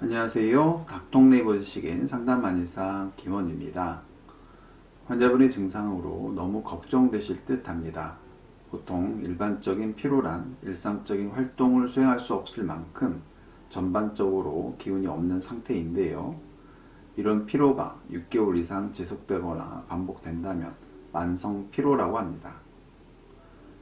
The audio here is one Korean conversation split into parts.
안녕하세요. 닭동네이버 지식인 상담만일사 김원입니다. 환자분의 증상으로 너무 걱정되실 듯 합니다. 보통 일반적인 피로란 일상적인 활동을 수행할 수 없을 만큼 전반적으로 기운이 없는 상태인데요. 이런 피로가 6개월 이상 지속되거나 반복된다면 만성 피로라고 합니다.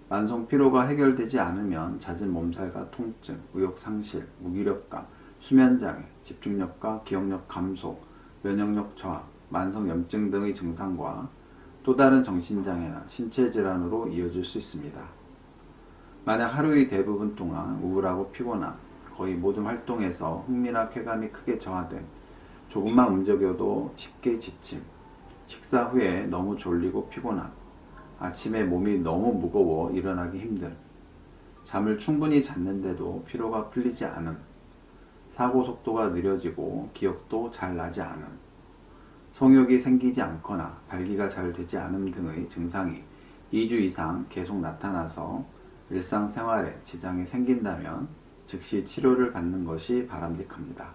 만성 피로가 해결되지 않으면 잦은 몸살과 통증, 의욕 상실, 무기력감, 수면장애, 집중력과 기억력 감소, 면역력 저하, 만성 염증 등의 증상과 또 다른 정신장애나 신체 질환으로 이어질 수 있습니다. 만약 하루의 대부분 동안 우울하고 피곤함, 거의 모든 활동에서 흥미나 쾌감이 크게 저하됨, 조금만 움직여도 쉽게 지침, 식사 후에 너무 졸리고 피곤함, 아침에 몸이 너무 무거워 일어나기 힘듦, 잠을 충분히 잤는데도 피로가 풀리지 않음, 사고 속도가 느려지고 기억도 잘 나지 않음, 성욕이 생기지 않거나 발기가 잘 되지 않음 등의 증상이 2주 이상 계속 나타나서 일상생활에 지장이 생긴다면 즉시 치료를 받는 것이 바람직합니다.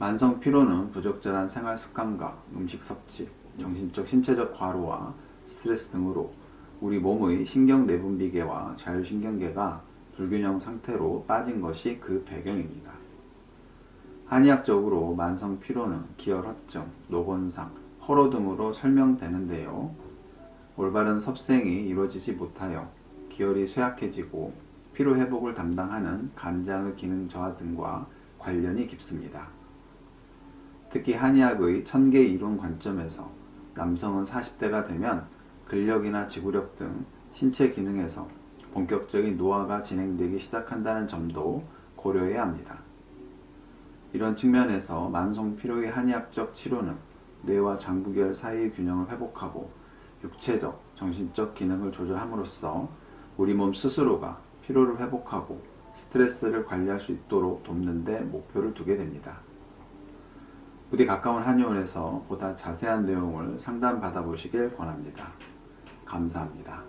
만성 피로는 부적절한 생활 습관과 음식 섭취, 정신적 신체적 과로와 스트레스 등으로 우리 몸의 신경 내분비계와 자율신경계가 불균형 상태로 빠진 것이 그 배경입니다. 한의학적으로 만성 피로는 기혈허증, 노곤상, 허로 등으로 설명되는데요. 올바른 섭생이 이루어지지 못하여 기혈이 쇠약해지고 피로 회복을 담당하는 간장의 기능 저하 등과 관련이 깊습니다. 특히 한의학의 천계 이론 관점에서 남성은 40대가 되면 근력이나 지구력 등 신체 기능에서 본격적인 노화가 진행되기 시작한다는 점도 고려해야 합니다. 이런 측면에서 만성 피로의 한의학적 치료는 뇌와 장부결 사이의 균형을 회복하고 육체적, 정신적 기능을 조절함으로써 우리 몸 스스로가 피로를 회복하고 스트레스를 관리할 수 있도록 돕는 데 목표를 두게 됩니다. 부디 가까운 한의원에서 보다 자세한 내용을 상담받아 보시길 권합니다. 감사합니다.